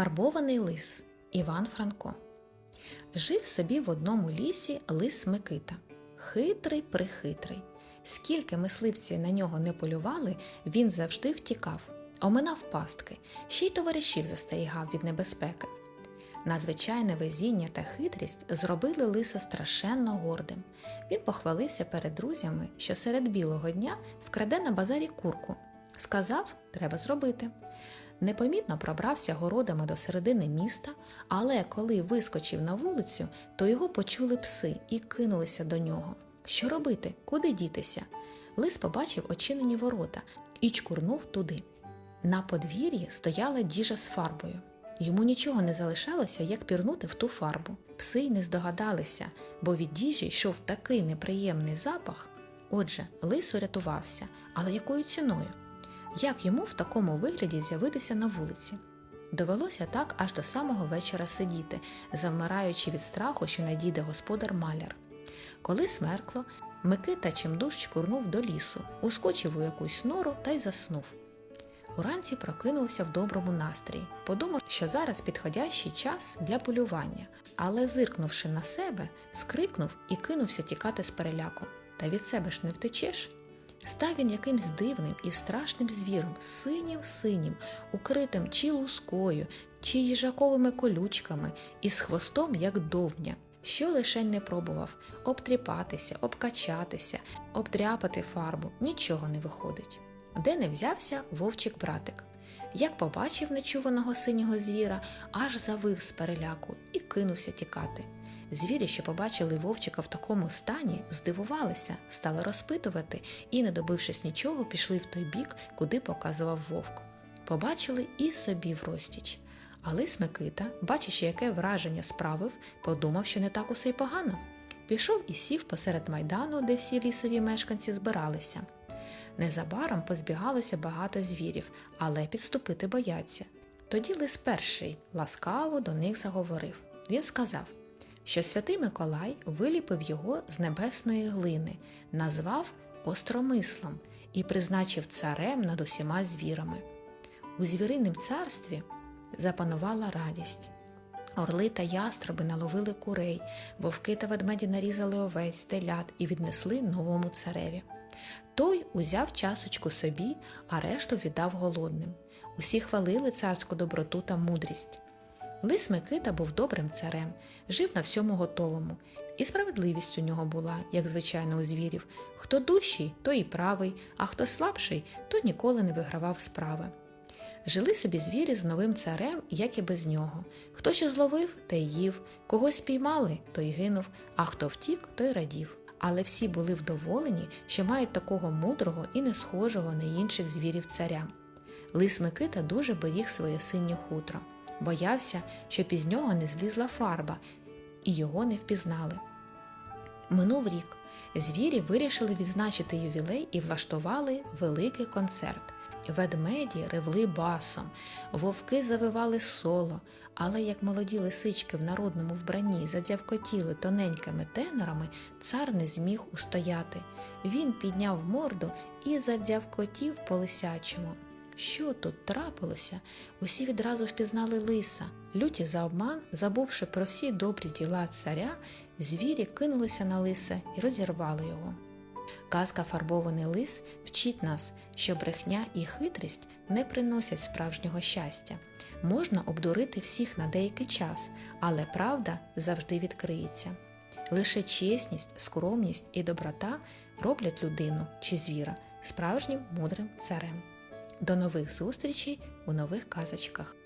Фарбований лис Іван Франко. Жив собі в одному лісі лис Микита. Хитрий прихитрий. Скільки мисливці на нього не полювали, він завжди втікав, оминав пастки, ще й товаришів застерігав від небезпеки. Надзвичайне везіння та хитрість зробили лиса страшенно гордим. Він похвалився перед друзями, що серед білого дня вкраде на базарі курку. Сказав, треба зробити. Непомітно пробрався городами до середини міста, але коли вискочив на вулицю, то його почули пси і кинулися до нього. Що робити? Куди дітися? Лис побачив очинені ворота і чкурнув туди. На подвір'ї стояла діжа з фарбою. Йому нічого не залишалося, як пірнути в ту фарбу. Пси й не здогадалися, бо від діжі йшов такий неприємний запах. Отже, лис урятувався, але якою ціною? Як йому в такому вигляді з'явитися на вулиці? Довелося так аж до самого вечора сидіти, завмираючи від страху, що надійде господар маляр. Коли смеркло, Микита чимдуж чкурнув до лісу, ускочив у якусь нору та й заснув. Уранці прокинувся в доброму настрої, подумав, що зараз підходящий час для полювання, але, зиркнувши на себе, скрикнув і кинувся тікати з переляку. Та від себе ж не втечеш. Став він якимсь дивним і страшним звіром, синім синім, укритим чи лускою, чи їжаковими колючками, і з хвостом, як довня. Що лишень не пробував обтріпатися, обкачатися, обдряпати фарбу, нічого не виходить. Де не взявся вовчик братик. Як побачив нечуваного синього звіра, аж завив з переляку і кинувся тікати. Звірі, що побачили вовчика в такому стані, здивувалися, стали розпитувати і, не добившись нічого, пішли в той бік, куди показував вовк. Побачили і собі врозтіч. А лис Микита, бачачи, яке враження справив, подумав, що не так усе й погано. Пішов і сів посеред майдану, де всі лісові мешканці збиралися. Незабаром позбігалося багато звірів, але підступити бояться. Тоді лис перший ласкаво до них заговорив. Він сказав, що святий Миколай виліпив його з небесної глини, назвав остромислом і призначив царем над усіма звірами. У звіриннім царстві запанувала радість. Орли та ястроби наловили курей, вовки та ведмеді нарізали овець, телят і віднесли новому цареві. Той узяв часочку собі, а решту віддав голодним. Усі хвалили царську доброту та мудрість. Лис Микита був добрим царем, жив на всьому готовому, і справедливість у нього була, як звичайно у звірів. Хто дужчий, той і правий, а хто слабший, то ніколи не вигравав справи. Жили собі звірі з новим царем, як і без нього. Хто що зловив, той їв, когось спіймали, той гинув, а хто втік, той радів. Але всі були вдоволені, що мають такого мудрого і не схожого на інших звірів царя. Лис Микита дуже беріг своє синє хутро, боявся, що піз нього не злізла фарба, і його не впізнали. Минув рік. Звірі вирішили відзначити ювілей і влаштували великий концерт. Ведмеді ревли басом, вовки завивали соло, але як молоді лисички в народному вбранні задзявкотіли тоненькими тенорами, цар не зміг устояти. Він підняв морду і задзявкотів по лисячому. Що тут трапилося? Усі відразу впізнали лиса. Люті за обман, забувши про всі добрі діла царя, звірі кинулися на лиса і розірвали його. Казка Фарбований лис вчить нас, що брехня і хитрість не приносять справжнього щастя. Можна обдурити всіх на деякий час, але правда завжди відкриється. Лише чесність, скромність і доброта роблять людину чи звіра справжнім мудрим царем. До нових зустрічей у нових казочках.